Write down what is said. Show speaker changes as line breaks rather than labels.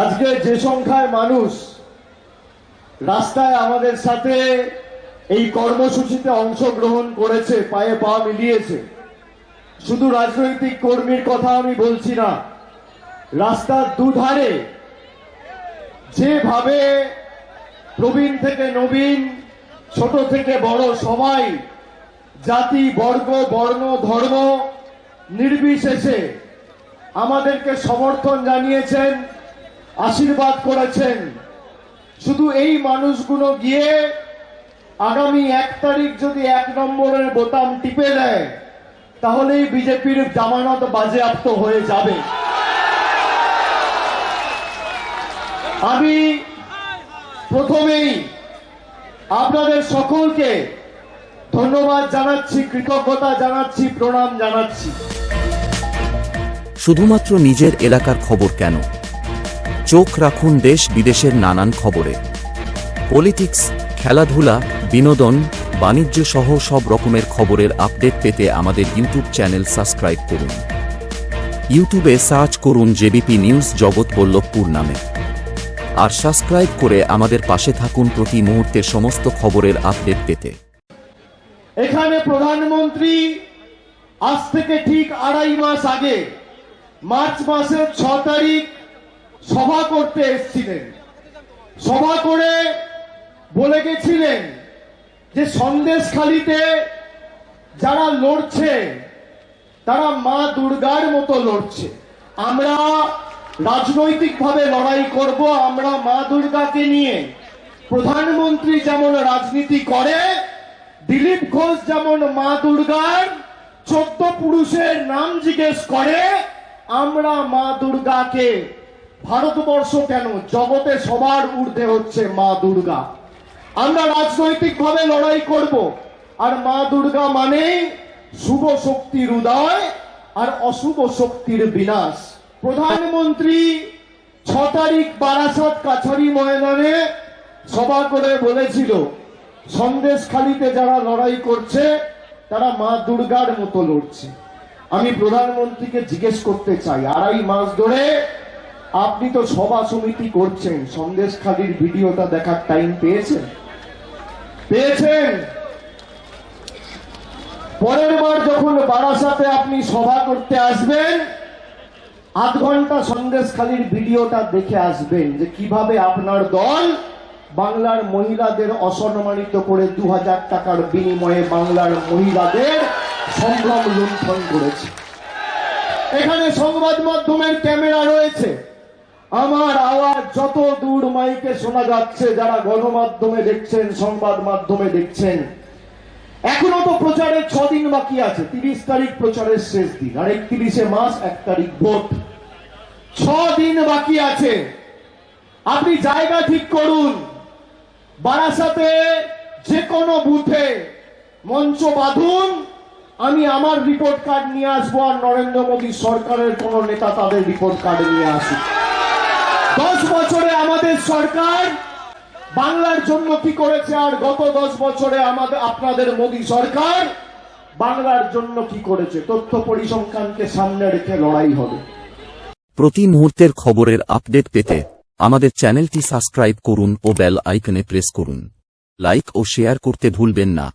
আজকে যে সংখ্যায় মানুষ রাস্তায় আমাদের সাথে এই কর্মসূচিতে অংশগ্রহণ করেছে, পায়ে পা মিলিয়েছে, শুধু রাজনৈতিক কর্মীর কথা আমি বলছি না, রাস্তার দুধারে যেভাবে প্রবীণ থেকে নবীন, ছোট থেকে বড় সবাই, জাতি, বর্গ, বর্ণ, ধর্ম নির্বিশেষে আমাদেরকে সমর্থন জানিয়েছেন, আশীর্বাদ করেছেন। শুধু এই মানুষগুলো গিয়ে আগামী এক তারিখ যদি এক নম্বরের বোতাম টিপে দেয়, তাহলেই বিজেপির জামানত বাজেয়াপ্ত হয়ে যাবে। আমি প্রথমেই আপনাদের সকলকে ধন্যবাদ জানাচ্ছি, কৃতজ্ঞতা জানাচ্ছি, প্রণাম জানাচ্ছি।
শুধুমাত্র নিজের এলাকার খবর কেন? চোখ রাখুন দেশ বিদেশের নানান খবরে। পলিটিক্স, খেলাধুলা, বিনোদন, বাণিজ্য সহ সব রকমের খবরের আপডেট পেতে আমাদের ইউটিউব চ্যানেল সাবস্ক্রাইব করুন। ইউটিউবে সার্চ করুন জেবিপি নিউজ জগৎ বল্লভপুর নামে। আর সাবস্ক্রাইব করে আমাদের পাশে থাকুন প্রতি মুহূর্তের সমস্ত খবরের আপডেট পেতে।
এখানে প্রধানমন্ত্রী আজ থেকে ঠিক আড়াই মাস আগে মার্চ মাসের ছ তারিখ সভা করতে এসেছিলেন। সভা করে বলে গেছিলেন যে সন্দেশখালিতে যারা লড়ছে, তারা মা দুর্গার মতো লড়ছে। আমরা রাজনৈতিকভাবে লড়াই করব, আমরা মা দুর্গাকে নিয়ে। প্রধানমন্ত্রী যেমন রাজনীতি করে, দিলীপ ঘোষ যেমন মা দুর্গার, চোদ্দ পুরুষের নাম জিজ্ঞেস করে আমরা মা দুর্গাকে ভারতবর্ষ কেন? জগতে সবার ঊর্ধ্বে হচ্ছে মা দুর্গা। আমরা রাজনৈতিকভাবে লড়াই করব। আর মা দুর্গা মানে শুভ শক্তির উদয় আর অশুভ শক্তির বিনাশ। প্রধানমন্ত্রী ছ তারিখ বারাসাত কাছারি ময়দানে সভা করে বলেছিল সন্দেশখালিতে যারা লড়াই করছে, তারা মা দুর্গার মতো লড়ছে। আমি প্রধানমন্ত্রীকে জিজ্ঞেস করতে চাই, আড়াই মাস ধরে আপনি তো সভা সমিতি করছেন, সন্দেশখালির ভিডিওটা দেখার টাইম পেয়েছেন? পেয়েছেন? পরের বার যখন বারাসাতে আপনি সভা করতে আসবেন, আধ ঘণ্টা সন্দেশখালির ভিডিওটা দেখে আসবেন যে কীভাবে আপনার দল বাংলার মহিলাদের অসম্মানিত করে দু হাজার টাকার বিনিময়ে বাংলার মহিলাদের সম্ভ্রম লুণ্ঠন করেছে। এখানে সংবাদ মাধ্যমের ক্যামেরা রয়েছে। আমার আওয়াজ যত দূর মাইকে শোনা যাচ্ছে, যারা গণমাধ্যমে দেখছেন, সংবাদ মাধ্যমে দেখছেন, এখনও তো প্রচারের ছ দিন বাকি আছে। তিরিশ তারিখ প্রচারের শেষ দিন, আর একত্রিশে মাস এক তারিখ ভোট। ছ দিন বাকি আছে। আপনি জায়গা ঠিক করুন। বারাসাতে যে কোনো বুথে মঞ্চ বাঁধুন, আমি আমার রিপোর্ট কার্ড নিয়ে আসব আর নরেন্দ্র মোদী সরকারের কোন নেতা তাদের রিপোর্ট কার্ড নিয়ে আসুক। দশ বছরে আমাদের সরকার বাংলার জন্য কি করেছে আর গত দশ বছরে আমাদের, আপনাদের মোদী সরকার বাংলার জন্য কি করেছে? তথ্য পরিসংখ্যানকে সামনে রেখে লড়াই হবে।
প্রতি মুহূর্তের খবরের আপডেট পেতে আমাদের চ্যানেলটি সাবস্ক্রাইব করুন ও বেল আইকনে প্রেস করুন। লাইক ও শেয়ার করতে ভুলবেন না।